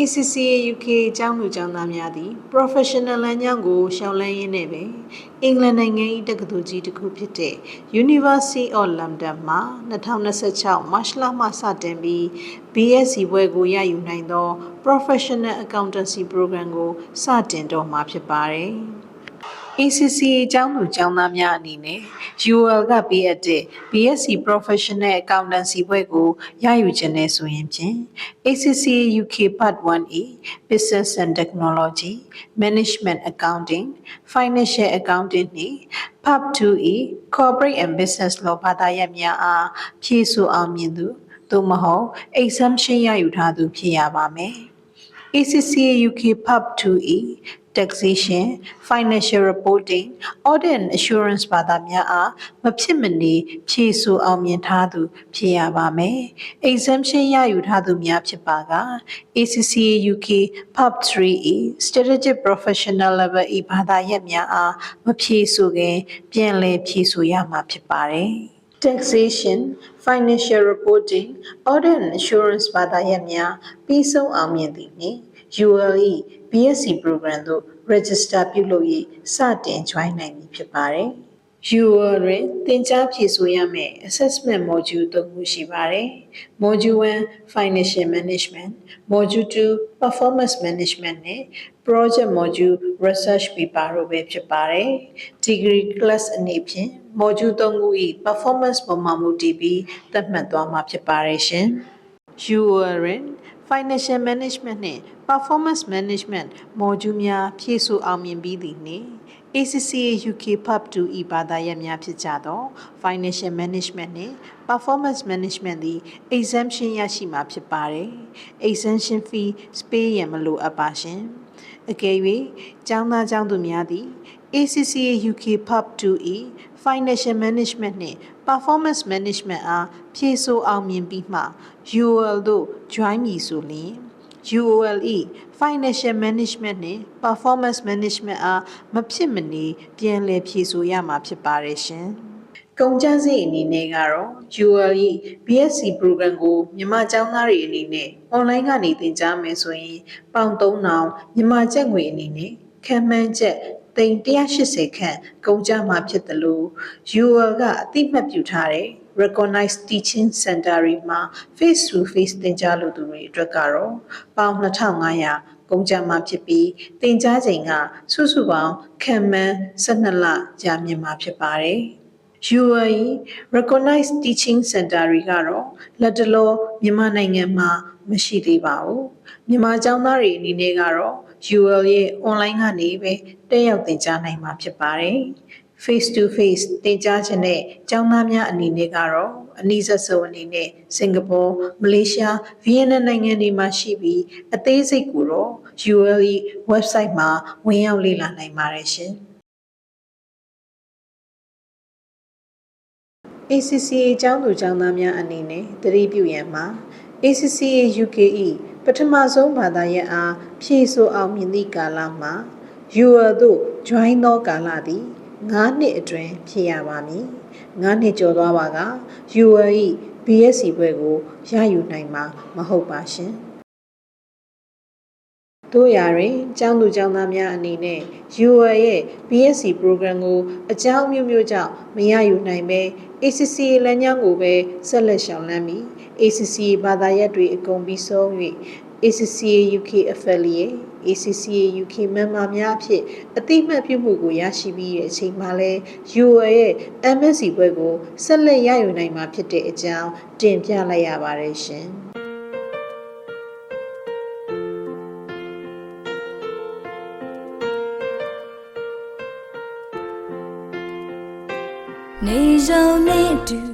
ACCA UK အကြောင်းလူကျောင်းသားများသည် professional လမ်းကြောင်းကိုရှောင်လန်းရင်းနဲ့ပဲအင်္ဂလန်နိုင်ငံ၏တက္ကသိုလ်ကြီးတစ်ခုဖြစ်တဲ့ University of London မှာ2026 March လမှစတင်ပြီး BSc ဘွဲ့ကိုရယူနိုင်သော Professional Accountancy Program ကိုစတင်တော့မှာဖြစ်ပါတယ်။ ACCA အကြောင်းသူကျောင်းသားများအနေနဲ့ UL ကပေးအပ်တဲ့ BSc Professional Accountancy ဘွဲ့ကိုရယူခြင်းနဲ့ဆိုရင်ဖြင့် ACCA UK Part 1A Business and Technology Management Accounting Financial Accounting နှင့် Part 2A Corporate and Business Law ဘာသာရပ်များအားဖြည့်ဆို့အောင်မြင်သူသို့မဟုတ် exemption ရယူထားသူဖြစ်ရပါမယ်။ ACCA UK Pub 2E Taxation Financial Reporting Audit and Assurance ဘာသာများအားမဖြစ်မနေဖြည့်ဆို့အောင်မြင်ထားသူဖြစ်ရပါမယ်။ Exemption ရယူထားသူများဖြစ်ပါက ACCA UK Pub 3E Strategic Professional Level ၏ဘာသာရပ်များအားမဖြည့်ဆို့ခင်ပြန်လည်ဖြည့်ဆို့ရမှာဖြစ်ပါတယ်။ taxation financial reporting audit and assurance ဘာသာရပ်များပြီးဆုံးအောင်မြင်သည်နှင့် ULE BSc program သို့ register ပြုလုပ်၍စတင် join နိုင်ပြီဖြစ်ပါတယ်။ UL တွင်သင်ကြားဖြည့်ဆို့ရမယ့် assessment module သုံးခုရှိပါတယ်။ Module 1 Financial Management Module 2 Performance Management နဲ့ Project Module Research Paper တို့ပဲဖြစ်ပါတယ်။ Degree class အနေဖြင့် Module 3ခု၏ performance ပေါ်မှာမူတည်ပြီးသတ်မှတ်သွားမှာဖြစ်ပါတယ်ရှင်။ UL တွင် Financial Management နှင့် Performance Management Module များဖြည့်ဆို့အောင်မြင်ပြီးသည်နှင့် ACCA UK Pub 2၏ဘာသာရပ်များဖြစ်ကြသော Financial Management နှင့် Performance Management သည် exemption ရရှိမှာဖြစ်ပါတယ်။ exemption fee ပေးရန်မလိုအပ်ပါရှင်။အကယ်၍ကျောင်းသားကျောင်းသူများသည် ACCA UK Pub 2၏ Financial Management နှင့် Performance Management အားဖြည့်ဆို့အောင်မြင်ပြီးမှ UOL သို့ join မည်ဆိုလျှင် UOL ၏ Financial Management နှင့် Performance Management အားမဖြစ်မနေပြန်လည်ဖြည့်ဆို့ရမှာဖြစ်ပါတယ်ရှင်။ကုန်ကျစရိတ်အနေနဲ့ကတော့ UOL ၏ BSc program ကိုမြန်မာကျောင်းသားတွေအနေနဲ့ online ကနေသင်ကြားမယ်ဆိုရင်ပေါင်3000မြန်မာကျပ်ငွေအနေနဲ့ခံမှန်းချက် သိန်း180ခန့်ကုန်ကျမှာဖြစ်တယ်လို့ UOL ကအသိမှတ်ပြုထားတဲ့ recognized teaching center တွေမှာ face to face သင်ကြားလို့သူတွေအတွက်ကတော့ပေါင်2500ကုန်ကျမှာဖြစ်ပြီးသင်ကြားချိန်ကစုစုပေါင်းခံမှန်း12လကြာမြင့်မှာဖြစ်ပါတယ်။ UAE recognized teaching center တွေကတော့လက်တလောမြန်မာနိုင်ငံမှာမရှိသေးပါဘူး။မြန်မာကျောင်းသားတွေအနေနဲ့ကတော့ UL ရဲ့ online ကနေပဲတက်ရောက်သင်ကြားနိုင်မှာဖြစ်ပါတယ်။ face to face သင်ကြားခြင်းနဲ့ကျောင်းသားများအနေနဲ့ကတော့အနည်းဆက်ဆုံးအနေနဲ့စင်ကာပူ၊မလေးရှား၊ဗီယက်နမ်နိုင်ငံတွေမှာရှိပြီးအသေးစိတ်ကိုတော့ ULE website မှာဝင်ရောက်လေ့လာနိုင်ပါတယ်ရှင်။ ACCA အကြောင်းသူအကြောင်းသားများအနေနဲ့သတိပြုရန်မှာ ACCA UK ၏ပထမဆုံးဘာသာရပ်အားဖြည့်ဆို့အောင်မြင်သည့်ကာလမှာ UL သို့ join သောကာလသည်9နှစ်အတွင်းဖြစ်ရပါမည်9နှစ်ကျော်သွားပါက UL ၏ BSc ဘွဲ့ကိုရယူနိုင်မှာမဟုတ်ပါရှင် တို့ရာတွင်ကျောင်းသူကျောင်းသားများအနေနဲ့ UL ရဲ့ BSc program ကိုအကြောင်းမျိုးမျိုးကြောင့်မရယူနိုင်ဘဲ ACCA လမ်းကြောင်းကိုပဲဆက်လက်ရှောင်လန်းပြီး ACCA ဘာသာရပ်တွေအကုန်ပြီးဆုံး၍ ACCA UK affiliate ACCA UK member များအဖြစ်အတိအမှတ်ပြုမှုကိုရရှိပြီးတဲ့အချိန်မှာလဲ UL ရဲ့ MSc ဘွဲ့ကိုဆက်လက်ရယူနိုင်မှာဖြစ်တဲ့အကြောင်းတင်ပြလိုက်ရပါတယ်ရှင်။ နေရောင်နဲ့တူ